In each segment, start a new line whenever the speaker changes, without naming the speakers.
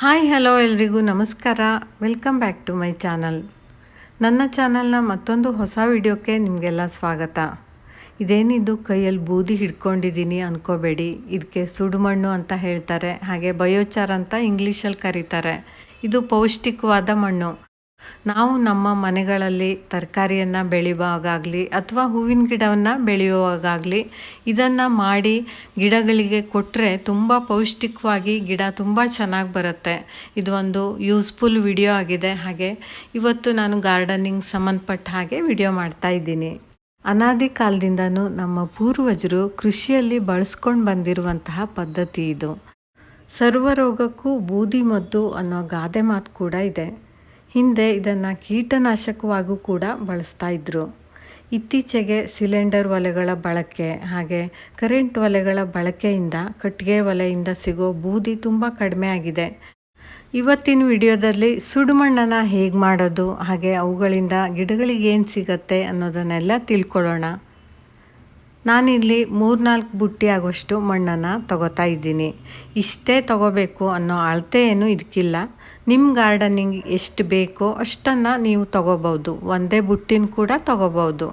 Hi hello ಎಲ್ರಿಗೂ ನಮಸ್ಕಾರ. Welcome back to my channel ನನ್ನ ಚಾನಲ್ನ ಮತ್ತೊಂದು ಹೊಸ ವಿಡಿಯೋಕ್ಕೆ ನಿಮಗೆಲ್ಲ ಸ್ವಾಗತ. ಇದೇನಿದು ಕೈಯಲ್ಲಿ ಬೂದಿ ಹಿಡ್ಕೊಂಡಿದ್ದೀನಿ ಅನ್ಕೋಬೇಡಿ. ಇದಕ್ಕೆ ಸುಡುಮಣ್ಣು ಅಂತ ಹೇಳ್ತಾರೆ. ಹಾಗೆ ಬಯೋಚಾರ್ ಅಂತ ಇಂಗ್ಲೀಷಲ್ಲಿ ಕರೀತಾರೆ. ಇದು ಪೌಷ್ಟಿಕವಾದ ಮಣ್ಣು. ನಾವು ನಮ್ಮ ಮನೆಗಳಲ್ಲಿ ತರಕಾರಿಯನ್ನು ಬೆಳೆಯುವಾಗಲಿ ಅಥವಾ ಹೂವಿನ ಗಿಡವನ್ನು ಬೆಳೆಯುವಾಗಾಗಲಿ ಇದನ್ನು ಮಾಡಿ ಗಿಡಗಳಿಗೆ ಕೊಟ್ಟರೆ ತುಂಬ ಪೌಷ್ಟಿಕವಾಗಿ ಗಿಡ ತುಂಬ ಚೆನ್ನಾಗಿ ಬರುತ್ತೆ. ಇದು ಒಂದು ಯೂಸ್ಫುಲ್ ವಿಡಿಯೋ ಆಗಿದೆ. ಹಾಗೆ ಇವತ್ತು ನಾನು ಗಾರ್ಡನಿಂಗ್ ಸಂಬಂಧಪಟ್ಟ ಹಾಗೆ ವಿಡಿಯೋ ಮಾಡ್ತಾ ಇದ್ದೀನಿ. ಅನಾದಿ ಕಾಲದಿಂದನೂ ನಮ್ಮ ಪೂರ್ವಜರು ಕೃಷಿಯಲ್ಲಿ ಬಳಸ್ಕೊಂಡು ಬಂದಿರುವಂತಹ ಪದ್ಧತಿ ಇದು. ಸರ್ವರೋಗಕ್ಕೂ ಬೂದಿ ಮದ್ದು ಅನ್ನೋ ಗಾದೆ ಮಾತು ಕೂಡ ಇದೆ. ಹಿಂದೆ ಇದನ್ನು ಕೀಟನಾಶಕವಾಗೂ ಕೂಡ ಬಳಸ್ತಾ ಇದ್ದರು ಇತ್ತೀಚೆಗೆ ಸಿಲಿಂಡರ್ ಒಲೆಗಳ ಬಳಕೆ ಹಾಗೆ ಕರೆಂಟ್ ಒಲೆಗಳ ಬಳಕೆಯಿಂದ ಕಟ್ಟಿಗೆ ಒಲೆಯಿಂದ ಸಿಗೋ ಬೂದಿ ತುಂಬ ಕಡಿಮೆ ಆಗಿದೆ. ಇವತ್ತಿನ ವಿಡಿಯೋದಲ್ಲಿ ಸುಡುಮಣ್ಣನ ಹೇಗೆ ಮಾಡೋದು ಹಾಗೆ ಅವುಗಳಿಂದ ಗಿಡಗಳಿಗೆ ಏನು ಸಿಗತ್ತೆ ಅನ್ನೋದನ್ನೆಲ್ಲ ತಿಳ್ಕೊಳ್ಳೋಣ. ನಾನಿಲ್ಲಿ ಮೂರ್ನಾಲ್ಕು ಬುಟ್ಟಿ ಆಗೋಷ್ಟು ಮಣ್ಣನ್ನು ತಗೋತಾ ಇದ್ದೀನಿ. ಇಷ್ಟೇ ತಗೋಬೇಕು ಅನ್ನೋ ಅಳತೆ ಏನೂ ಇದಕ್ಕಿಲ್ಲ ನಿಮ್ಮ ಗಾರ್ಡನಿಂಗ್ ಎಷ್ಟು ಬೇಕೋ ಅಷ್ಟನ್ನು ನೀವು ತಗೋಬೋದು. ಒಂದೇ ಬುಟ್ಟಿನ ಕೂಡ ತಗೋಬೋದು.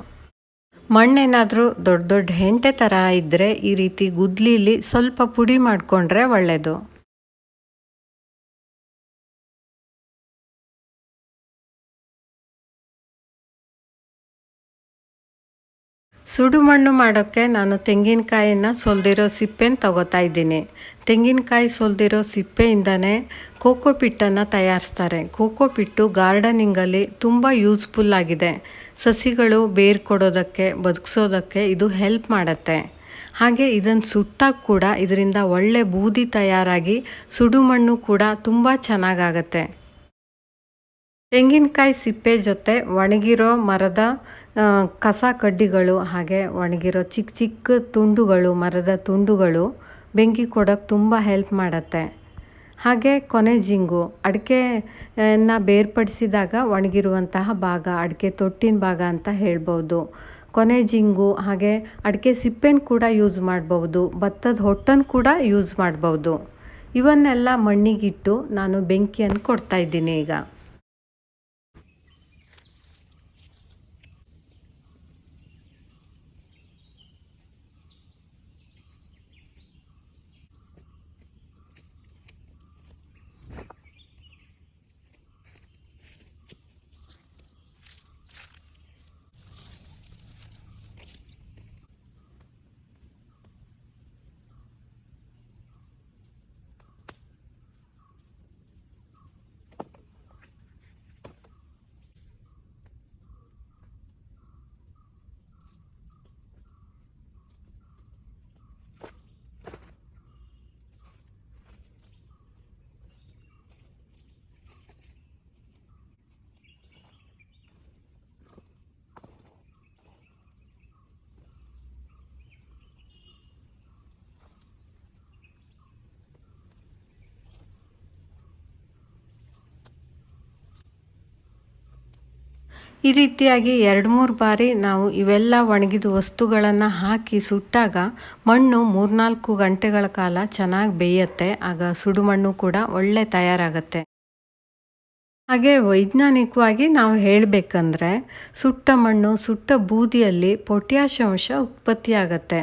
ಮಣ್ಣೇನಾದರೂ ದೊಡ್ಡ ದೊಡ್ಡ ಹೆಂಟೆ ಥರ ಇದ್ದರೆ ಈ ರೀತಿ ಗುದ್ಲಿಲಿ ಸ್ವಲ್ಪ ಪುಡಿ ಮಾಡಿಕೊಂಡ್ರೆ ಒಳ್ಳೆಯದು ಸುಡುಮಣ್ಣು ಮಾಡೋಕ್ಕೆ ನಾನು ತೆಂಗಿನಕಾಯಿನ ಸೊಲ್ದಿರೋ ಸಿಪ್ಪೆನ ತಗೋತಾ ಇದ್ದೀನಿ. ತೆಂಗಿನಕಾಯಿ ಸೊಲ್ದಿರೋ ಸಿಪ್ಪೆಯಿಂದನೇ ಕೋಕೋ ಪಿಟ್ಟನ್ನು ತಯಾರಿಸ್ತಾರೆ. ಕೋಕೋ ಪಿಟ್ಟು ಗಾರ್ಡನಿಂಗಲ್ಲಿ ತುಂಬ ಯೂಸ್ಫುಲ್ ಆಗಿದೆ. ಸಸಿಗಳು ಬೇರು ಕೊಡೋದಕ್ಕೆ, ಬದುಕಿಸೋದಕ್ಕೆ ಇದು ಹೆಲ್ಪ್ ಮಾಡುತ್ತೆ. ಹಾಗೆ ಇದನ್ನು ಸುಟ್ಟಾಗ ಕೂಡ ಇದರಿಂದ ಒಳ್ಳೆ ಬೂದಿ ತಯಾರಾಗಿ ಸುಡುಮಣ್ಣು ಕೂಡ ತುಂಬ ಚೆನ್ನಾಗಾಗತ್ತೆ. ತೆಂಗಿನಕಾಯಿ ಸಿಪ್ಪೆ ಜೊತೆ ಒಣಗಿರೋ ಮರದ ಕಸ ಕಡ್ಡಿಗಳು ಹಾಗೆ ಒಣಗಿರೋ ಚಿಕ್ಕ ಚಿಕ್ಕ ತುಂಡುಗಳು, ಮರದ ತುಂಡುಗಳು ಬೆಂಕಿ ಕೊಡೋಕ್ಕೆ ತುಂಬ ಹೆಲ್ಪ್ ಮಾಡುತ್ತೆ. ಹಾಗೆ ಕೊನೆ ಜಿಂಗು ಅಡಿಕೆನ ಬೇರ್ಪಡಿಸಿದಾಗ ಒಣಗಿರುವಂತಹ ಭಾಗ, ಅಡಿಕೆ ತೊಟ್ಟಿನ ಭಾಗ ಅಂತ ಹೇಳ್ಬೋದು. ಕೊನೆ ಜಿಂಗು, ಹಾಗೆ ಅಡಿಕೆ ಸಿಪ್ಪೆನ ಕೂಡ ಯೂಸ್ ಮಾಡ್ಬೋದು, ಭತ್ತದ ಹೊಟ್ಟನ್ನು ಕೂಡ ಯೂಸ್ ಮಾಡ್ಬೋದು. ಇವನ್ನೆಲ್ಲ ಮಣ್ಣಿಗಿಟ್ಟು ನಾನು ಬೆಂಕಿಯನ್ನು ಕೊಡ್ತಾ ಇದ್ದೀನಿ ಈಗ. ಈ ರೀತಿಯಾಗಿ ಎರಡು ಮೂರು ಬಾರಿ ನಾವು ಇವೆಲ್ಲ ಒಣಗಿದ ವಸ್ತುಗಳನ್ನು ಹಾಕಿ ಸುಟ್ಟಾಗ ಮಣ್ಣು ಮೂರ್ನಾಲ್ಕು ಗಂಟೆಗಳ ಕಾಲ ಚೆನ್ನಾಗಿ ಬೇಯುತ್ತೆ, ಆಗ ಸುಡು ಮಣ್ಣು ಕೂಡ ಒಳ್ಳೆ ತಯಾರಾಗತ್ತೆ. ಹಾಗೆ ವೈಜ್ಞಾನಿಕವಾಗಿ ನಾವು ಹೇಳಬೇಕಂದ್ರೆ ಸುಟ್ಟ ಮಣ್ಣು, ಸುಟ್ಟ ಬೂದಿಯಲ್ಲಿ ಪೊಟ್ಯಾಶ ಅಂಶ ಉತ್ಪತ್ತಿಯಾಗತ್ತೆ.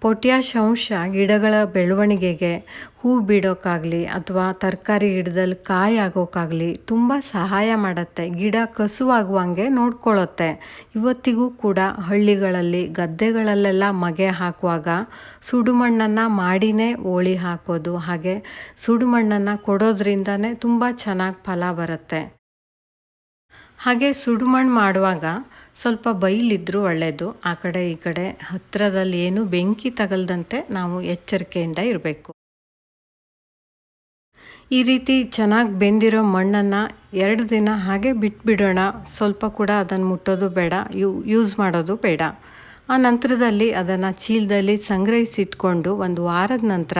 ಪೊಟ್ಯಾಷ್ ಅಂಶ ಗಿಡಗಳ ಬೆಳವಣಿಗೆಗೆ ಹೂ ಬಿಡೋಕ್ಕಾಗಲಿ ಅಥವಾ ತರಕಾರಿ ಗಿಡದಲ್ಲಿ ಕಾಯಿ ಆಗೋಕ್ಕಾಗಲಿ ತುಂಬ ಸಹಾಯ ಮಾಡುತ್ತೆ. ಗಿಡ ಕಸುವಾಗುವಂಗೆ ನೋಡ್ಕೊಳ್ಳುತ್ತೆ ಇವತ್ತಿಗೂ ಕೂಡ ಹಳ್ಳಿಗಳಲ್ಲಿ ಗದ್ದೆಗಳಲ್ಲೆಲ್ಲ ಮಗೆ ಹಾಕುವಾಗ ಸುಡುಮಣ್ಣನ್ನು ಮಾಡಿನೇ ಓಳಿ ಹಾಕೋದು ಹಾಗೆ ಸುಡುಮಣ್ಣನ್ನು ಕೊಡೋದ್ರಿಂದನೇ ತುಂಬ ಚೆನ್ನಾಗಿ ಫಲ ಬರುತ್ತೆ. ಹಾಗೆ ಸುಡುಮಣ್ಣು ಮಾಡುವಾಗ ಸ್ವಲ್ಪ ಬೈಲಿದ್ದರೂ ಒಳ್ಳೆಯದು ಆ ಕಡೆ ಈ ಕಡೆ ಹತ್ತಿರದಲ್ಲಿ ಏನು ಬೆಂಕಿ ತಗಲ್ದಂತೆ ನಾವು ಎಚ್ಚರಿಕೆಯಿಂದ ಇರಬೇಕು. ಈ ರೀತಿ ಚೆನ್ನಾಗಿ ಬೆಂದಿರೋ ಮಣ್ಣನ್ನು ಎರಡು ದಿನ ಹಾಗೆ ಬಿಟ್ಬಿಡೋಣ. ಸ್ವಲ್ಪ ಕೂಡ ಅದನ್ನು ಮುಟ್ಟೋದು ಬೇಡ. ಯೂಸ್ ಮಾಡೋದು ಬೇಡ. ಆ ನಂತರದಲ್ಲಿ ಅದನ್ನು ಚೀಲದಲ್ಲಿ ಸಂಗ್ರಹಿಸಿಟ್ಕೊಂಡು ಒಂದು ವಾರದ ನಂತರ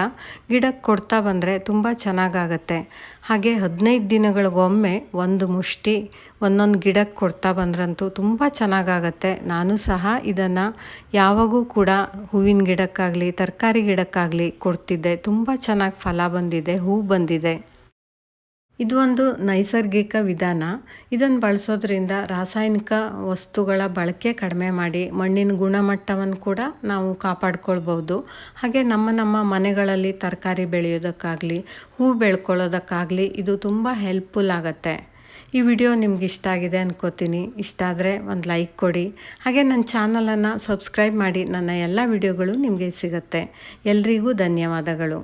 ಗಿಡಕ್ಕೆ ಕೊಡ್ತಾ ಬಂದರೆ ತುಂಬ ಚೆನ್ನಾಗಾಗತ್ತೆ. ಹಾಗೆ ಹದಿನೈದು ದಿನಗಳಿಗೊಮ್ಮೆ ಒಂದು ಮುಷ್ಟಿ, ಒಂದೊಂದು ಗಿಡಕ್ಕೆ ಕೊಡ್ತಾ ಬಂದ್ರಂತೂ ತುಂಬ ಚೆನ್ನಾಗಾಗತ್ತೆ. ನಾನು ಸಹ ಇದನ್ನು ಯಾವಾಗೂ ಕೂಡ ಹೂವಿನ ಗಿಡಕ್ಕಾಗಲಿ, ತರಕಾರಿ ಗಿಡಕ್ಕಾಗಲಿ ಕೊಡ್ತಿದ್ದೆ. ತುಂಬ ಚೆನ್ನಾಗಿ ಫಲ ಬಂದಿದೆ, ಹೂ ಬಂದಿದೆ. ಇದು ಒಂದು ನೈಸರ್ಗಿಕ ವಿಧಾನ. ಇದನ್ನು ಬಳಸೋದ್ರಿಂದ ರಾಸಾಯನಿಕ ವಸ್ತುಗಳ ಬಳಕೆ ಕಡಿಮೆ ಮಾಡಿ ಮಣ್ಣಿನ ಗುಣಮಟ್ಟವನ್ನು ಕೂಡ ನಾವು ಕಾಪಾಡ್ಕೊಳ್ಬೋದು ಹಾಗೆ ನಮ್ಮ ನಮ್ಮ ಮನೆಗಳಲ್ಲಿ ತರಕಾರಿ ಬೆಳೆಯೋದಕ್ಕಾಗಲಿ, ಹೂ ಬೆಳ್ಕೊಳ್ಳೋದಕ್ಕಾಗಲಿ ಇದು ತುಂಬ ಹೆಲ್ಪ್ಫುಲ್ ಆಗುತ್ತೆ. ಈ ವಿಡಿಯೋ ನಿಮ್ಗೆ ಇಷ್ಟ ಆಗಿದೆ ಅನ್ಕೋತೀನಿ. ಇಷ್ಟ ಆದರೆ ಒಂದು ಲೈಕ್ ಕೊಡಿ. ಹಾಗೆ ನನ್ನ ಚಾನಲನ್ನು ಸಬ್ಸ್ಕ್ರೈಬ್ ಮಾಡಿ. ನನ್ನ ಎಲ್ಲ ವಿಡಿಯೋಗಳು ನಿಮಗೆ ಸಿಗುತ್ತೆ. ಎಲ್ರಿಗೂ ಧನ್ಯವಾದಗಳು.